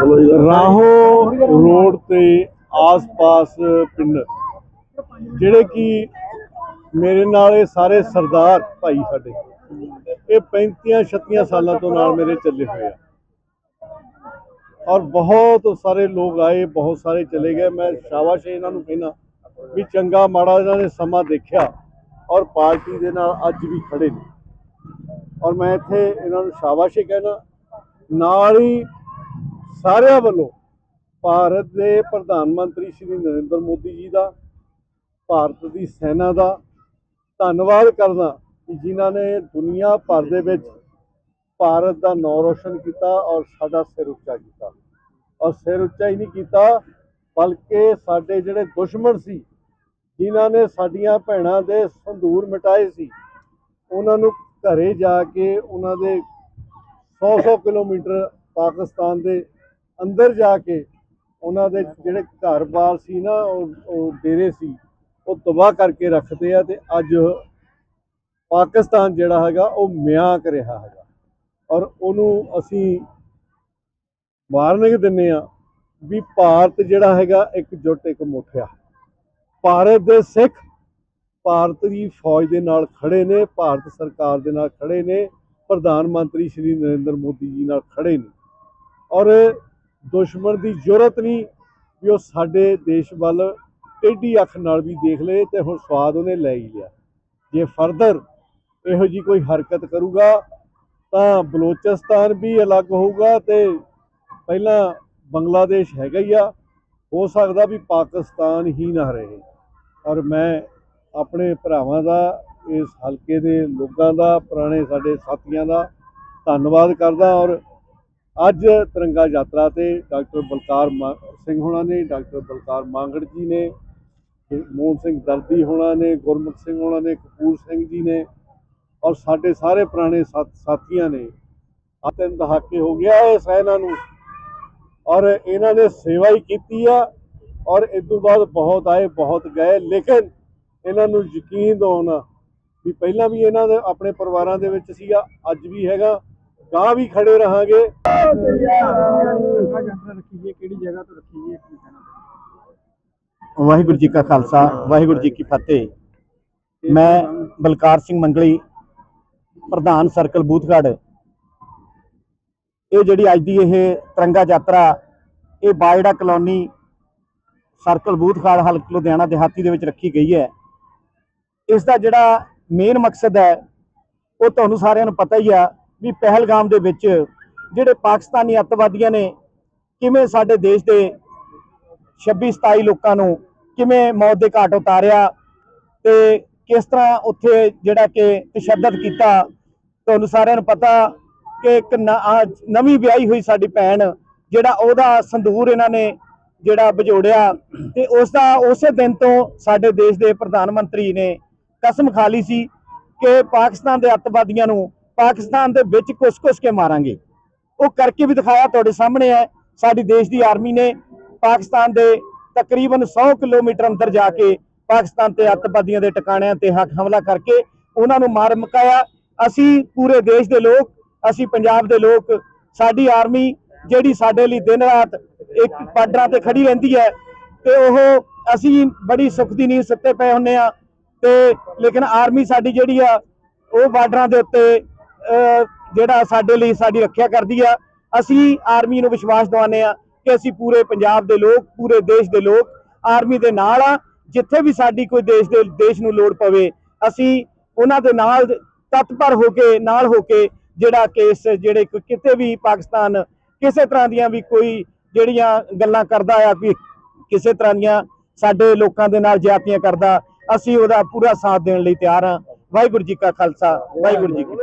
ਰਾਹੋ road ਤੇ ਆਸ-ਪਾਸ ਪਿੰਡ, ਜਿਹੜੇ ਕਿ ਮੇਰੇ ਨਾਲ ਇਹ ਸਾਰੇ ਸਰਦਾਰ ਭਾਈ ਸਾਡੇ, ਇਹ 35 36 ਸਾਲਾਂ ਤੋਂ ਨਾਲ ਮੇਰੇ ਚੱਲੇ ਹੋਏ ਆ। ਔਰ ਬਹੁਤ ਸਾਰੇ ਲੋਕ ਆਏ, ਬਹੁਤ ਸਾਰੇ ਚਲੇ ਗਏ। ਮੈਂ ਸ਼ਾਬਾਸ਼ ਇਹਨਾਂ ਨੂੰ ਕਹਿਣਾ ਵੀ ਚੰਗਾ ਮਾੜਾ ਇਹਨਾਂ ਨੇ ਸਮਾਂ ਦੇਖਿਆ ਔਰ ਪਾਰਟੀ ਦੇ ਨਾਲ ਅੱਜ ਵੀ ਖੜੇ ਨੇ। ਔਰ ਮੈਂ ਇੱਥੇ ਇਹਨਾਂ ਨੂੰ ਸ਼ਾਬਾਸ਼ ਹੀ ਕਹਿਣਾ, ਨਾਲ ਹੀ ਸਾਰਿਆਂ ਵੱਲੋਂ ਭਾਰਤ ਦੇ ਪ੍ਰਧਾਨ ਮੰਤਰੀ ਸ਼੍ਰੀ ਨਰਿੰਦਰ ਮੋਦੀ ਜੀ ਦਾ, ਭਾਰਤ ਦੀ ਸੈਨਾ ਦਾ ਧੰਨਵਾਦ ਕਰਦਾ ਕਿ ਜਿਨ੍ਹਾਂ ਨੇ ਦੁਨੀਆ ਭਰ ਦੇ ਵਿੱਚ ਭਾਰਤ ਦਾ ਨਾਂ ਰੋਸ਼ਨ ਕੀਤਾ ਔਰ ਸਾਡਾ ਸਿਰ ਉੱਚਾ ਕੀਤਾ। ਔਰ ਸਿਰ ਉੱਚਾ ਹੀ ਨਹੀਂ ਕੀਤਾ, ਬਲਕਿ ਸਾਡੇ ਜਿਹੜੇ ਦੁਸ਼ਮਣ ਸੀ, ਜਿਨ੍ਹਾਂ ਨੇ ਸਾਡੀਆਂ ਭੈਣਾਂ ਦੇ ਸੰਧੂਰ ਮਿਟਾਏ ਸੀ, ਉਹਨਾਂ ਨੂੰ ਘਰੇ ਜਾ ਕੇ ਉਹਨਾਂ ਦੇ 100-100 ਕਿਲੋਮੀਟਰ ਪਾਕਿਸਤਾਨ ਦੇ ਅੰਦਰ ਜਾ ਕੇ ਉਹਨਾਂ ਦੇ ਜਿਹੜੇ ਘਰ-ਬਾਰ ਸੀ ਨਾ ਉਹ ਡੇਰੇ ਸੀ, ਉਹ ਤਬਾਹ ਕਰਕੇ ਰੱਖਦੇ ਆ ਤੇ ਅੱਜ ਪਾਕਿਸਤਾਨ ਜਿਹੜਾ ਹੈਗਾ, ਉਹ ਮਿਆਂਕ ਰਿਹਾ ਹੈਗਾ। ਔਰ ਉਹਨੂੰ ਅਸੀਂ ਵਾਰਨਿੰਗ ਦਿੰਨੇ ਆ ਵੀ ਭਾਰਤ ਜਿਹੜਾ ਹੈਗਾ, ਇੱਕ ਜੁੱਟ, ਇੱਕ ਮੁੱਠਿਆ। ਭਾਰਤ ਦੇ ਸਿੱਖ ਭਾਰਤ ਦੀ ਫੌਜ ਦੇ ਨਾਲ ਖੜੇ ਨੇ, ਭਾਰਤ ਸਰਕਾਰ ਦੇ ਨਾਲ ਖੜੇ ਨੇ, ਪ੍ਰਧਾਨ ਮੰਤਰੀ ਸ਼੍ਰੀ ਨਰਿੰਦਰ ਮੋਦੀ ਜੀ ਨਾਲ ਖੜੇ ਨੇ। ਔਰ ਦੁਸ਼ਮਣ ਦੀ ਜ਼ਰੂਰਤ ਨਹੀਂ ਵੀ ਉਹ ਸਾਡੇ ਦੇਸ਼ ਵੱਲ ਟੇਢੀ ਅੱਖ ਨਾਲ ਵੀ ਦੇਖ ਲਏ ਤੇ ਹੁਣ ਸਵਾਦ ਉਹਨੇ ਲੈ ਹੀ ਲਿਆ। ਜੇ ਫਰਦਰ ਇਹੋ ਜੀ ਕੋਈ ਹਰਕਤ ਕਰੂਗਾ, ਤਾਂ ਬਲੋਚਿਸਤਾਨ ਵੀ ਅਲੱਗ ਹੋਊਗਾ ਤੇ ਪਹਿਲਾਂ ਬੰਗਲਾਦੇਸ਼ ਹੈਗਾ ਹੀ ਆ, ਹੋ ਸਕਦਾ ਵੀ ਪਾਕਿਸਤਾਨ ਹੀ ਨਾ ਰਹੇ। ਔਰ ਮੈਂ ਆਪਣੇ ਭਰਾਵਾਂ ਦਾ, ਇਸ ਹਲਕੇ ਦੇ ਲੋਕਾਂ ਦਾ, ਪੁਰਾਣੇ ਸਾਡੇ ਸਾਥੀਆਂ ਦਾ ਧੰਨਵਾਦ ਕਰਦਾ ਔਰ ਅੱਜ ਤਿਰੰਗਾ ਯਾਤਰਾ ਤੇ ਡਾਕਟਰ ਬਲਕਾਰ ਮਾ- ਸਿੰਘ ਹੋਣਾ ਨੇ, ਡਾਕਟਰ ਬਲਕਾਰ ਮਾਂਗੜ ਜੀ ਨੇ ਮੋਹਨ ਸਿੰਘ ਦਰਦੀ ਹੋਣਾ ਨੇ, ਗੁਰਮੁਖ ਸਿੰਘ ਹੋਣਾ ਨੇ, ਕਪੂਰ ਸਿੰਘ ਜੀ ਨੇ ਔਰ ਸਾਡੇ ਸਾਰੇ ਪੁਰਾਣੇ ਸਾਥ- ਸਾਥੀਆਂ ਨੇ। ਆ ਤਿੰਨ ਦਹਾਕੇ ਹੋ ਗਿਆ ਇਹ ਸੈਨਾ ਨੂੰ ਔਰ ਇਹਨਾਂ ਨੇ ਸੇਵਾ ਹੀ ਕੀਤੀ ਆ ਔਰ ਇਸ ਤੋਂ ਬਾਅਦ ਬਹੁਤ ਆਏ, ਬਹੁਤ ਗਏ। ਲੇਕਿਨ ਇਹਨਾਂ ਨੂੰ ਯਕੀਨ ਦਿਵਾਉਣਾ ਵੀ ਪਹਿਲਾਂ ਵੀ ਇਹਨਾਂ ਦੇ ਆਪਣੇ ਪਰਿਵਾਰਾਂ ਦੇ ਵਿੱਚ ਸੀਗਾ, ਅੱਜ ਵੀ ਹੈਗਾ। ਗਾਂ ਵੀ ਖੜੇ ਰਹਾਂਗੇ। ਕਿਹੜੀ ਜਗ੍ਹਾ ਤੋਂ ਰੱਖੀ ਹੈ ਵਾਹਿਗੁਰੂ ਜੀ ਕਾ ਖਾਲਸਾ, ਵਾਹਿਗੁਰੂ ਜੀ ਕੀ ਫਤਿਹ। ਮੈਂ ਬਲਕਾਰ ਸਿੰਘ ਮੰਗਲੀ, ਪ੍ਰਧਾਨ ਸਰਕਲ ਬੂਥਗੜ੍ਹ। ਇਹ ਜਿਹੜੀ ਅੱਜ ਦੀ ਇਹ ਤਿਰੰਗਾ ਯਾਤਰਾ, ਇਹ ਬਾਇੜਾ ਕਲੋਨੀ ਸਰਕਲ ਬੂਥਗੜ੍ਹ ਹਲਕ ਲੁਧਿਆਣਾ ਦਿਹਾਤੀ ਦੇ ਵਿੱਚ ਰੱਖੀ ਗਈ ਹੈ। ਇਸ ਦਾ ਜਿਹੜਾ ਮੇਨ ਮਕਸਦ ਹੈ, ਉਹ ਤੁਹਾਨੂੰ ਸਾਰਿਆਂ ਨੂੰ ਪਤਾ ਹੀ ਆ ਵੀ ਪਹਿਲਗਾਮ ਦੇ ਵਿੱਚ ਜਿਹੜੇ ਪਾਕਿਸਤਾਨੀ ਅੱਤਵਾਦੀਆਂ ਨੇ ਕਿਵੇਂ ਸਾਡੇ ਦੇਸ਼ ਦੇ 26 27 ਲੋਕਾਂ ਨੂੰ ਕਿਵੇਂ ਮੌਤ ਦੇ ਘਾਟ ਉਤਾਰਿਆ ਤੇ ਕਿਸ ਤਰ੍ਹਾਂ ਉੱਥੇ ਜਿਹੜਾ ਕਿ ਤਸ਼ੱਦਦ ਕੀਤਾ ਤੁਹਾਨੂੰ ਸਾਰਿਆਂ ਨੂੰ ਪਤਾ ਕਿ ਇੱਕ ਨਵੀਂ ਵਿਆਹੀ ਹੋਈ ਸਾਡੀ ਭੈਣ, ਜਿਹੜਾ ਉਹਦਾ ਸੰਦੂਰ ਇਹਨਾਂ ਨੇ ਜਿਹੜਾ ਵਿਜੋੜਿਆ ਤੇ ਉਸ ਦਾ ਉਸੇ ਦਿਨ ਤੋਂ ਸਾਡੇ ਦੇਸ਼ ਦੇ ਪ੍ਰਧਾਨ ਮੰਤਰੀ ਨੇ ਕਸਮ ਖਾ ਲਈ ਸੀ ਕਿ ਪਾਕਿਸਤਾਨ ਦੇ ਅੱਤਵਾਦੀਆਂ ਨੂੰ ਪਾਕਿਸਤਾਨ ਦੇ ਵਿੱਚ ਕੁਸ-ਕੁਸ ਕੇ ਮਾਰਾਂਗੇ। ਉਹ ਕਰਕੇ ਵੀ ਦਿਖਾਇਆ ਤੁਹਾਡੇ ਸਾਹਮਣੇ ਹੈ। ਸਾਡੀ ਦੇਸ਼ ਦੀ ਆਰਮੀ ਨੇ ਪਾਕਿਸਤਾਨ ਦੇ ਤਕਰੀਬਨ 100 ਕਿਲੋਮੀਟਰ ਅੰਦਰ ਜਾ ਕੇ ਪਾਕਿਸਤਾਨ ਤੇ ਅੱਤਵਾਦੀਆਂ ਦੇ ਟਿਕਾਣਿਆਂ ਤੇ ਹੱਕ ਹਮਲਾ ਕਰਕੇ ਉਹਨਾਂ ਨੂੰ ਮਾਰ ਮੁਕਾਇਆ। ਅਸੀਂ ਪੂਰੇ ਦੇਸ਼ ਦੇ ਲੋਕ, ਅਸੀਂ ਪੰਜਾਬ ਦੇ ਲੋਕ, ਸਾਡੀ ਆਰਮੀ ਜਿਹੜੀ ਸਾਡੇ ਲਈ ਦਿਨ ਰਾਤ ਇੱਕ ਪਾਡਰਾਂ ਤੇ ਖੜੀ ਰਹਿੰਦੀ ਹੈ ਤੇ ਉਹ ਅਸੀਂ ਬੜੀ ਸੁੱਖ ਦੀ ਨੀਂਦ ਸੁੱਤੇ ਪਏ ਹੁੰਨੇ ਆ ਤੇ ਲੇਕਿਨ ਆਰਮੀ ਸਾਡੀ ਜਿਹੜੀ ਆ, ਉਹ ਬਾਰਡਰਾਂ ਦੇ ਉੱਤੇ ਜਿਹੜਾ ਸਾਡੇ ਲਈ ਸਾਡੀ ਰੱਖਿਆ ਕਰਦੀ ਆ, ਅਸੀਂ ਆਰਮੀ ਨੂੰ ਵਿਸ਼ਵਾਸ ਦਿਵਾਉਂਦੇ ਆ ਕਿ ਅਸੀਂ ਪੂਰੇ ਪੰਜਾਬ ਦੇ ਲੋਕ, ਪੂਰੇ ਦੇਸ਼ ਦੇ ਲੋਕ ਆਰਮੀ ਦੇ ਨਾਲ ਆ, ਜਿੱਥੇ ਵੀ ਸਾਡੀ ਕੋਈ ਦੇਸ਼ ਦੇ, ਦੇਸ਼ ਨੂੰ ਲੋੜ ਪਵੇ, ਅਸੀਂ ਉਹਨਾਂ ਦੇ ਨਾਲ ਤਤਪਰ ਹੋ ਕੇ, ਨਾਲ ਹੋ ਕੇ ਜਿਹੜਾ ਕੇਸ, ਜਿਹੜੇ ਕਿਤੇ ਵੀ ਪਾਕਿਸਤਾਨ ਕਿਸੇ ਤਰ੍ਹਾਂ ਦੀਆਂ ਵੀ ਕੋਈ ਜਿਹੜੀਆਂ ਗੱਲਾਂ ਕਰਦਾ ਆ ਕੋਈ ਕਿਸੇ ਤਰ੍ਹਾਂ ਦੀਆਂ ਸਾਡੇ ਲੋਕਾਂ ਦੇ ਨਾਲ ਜ਼ਿਆਦਤੀਆਂ ਕਰਦਾ, ਅਸੀਂ ਉਹਦਾ ਪੂਰਾ ਸਾਥ ਦੇਣ ਲਈ ਤਿਆਰ ਹਾਂ ਵਾਹਿਗੁਰੂ ਜੀ ਕਾ ਖਾਲਸਾ, ਵਾਹਿਗੁਰੂ ਜੀ ਕੀ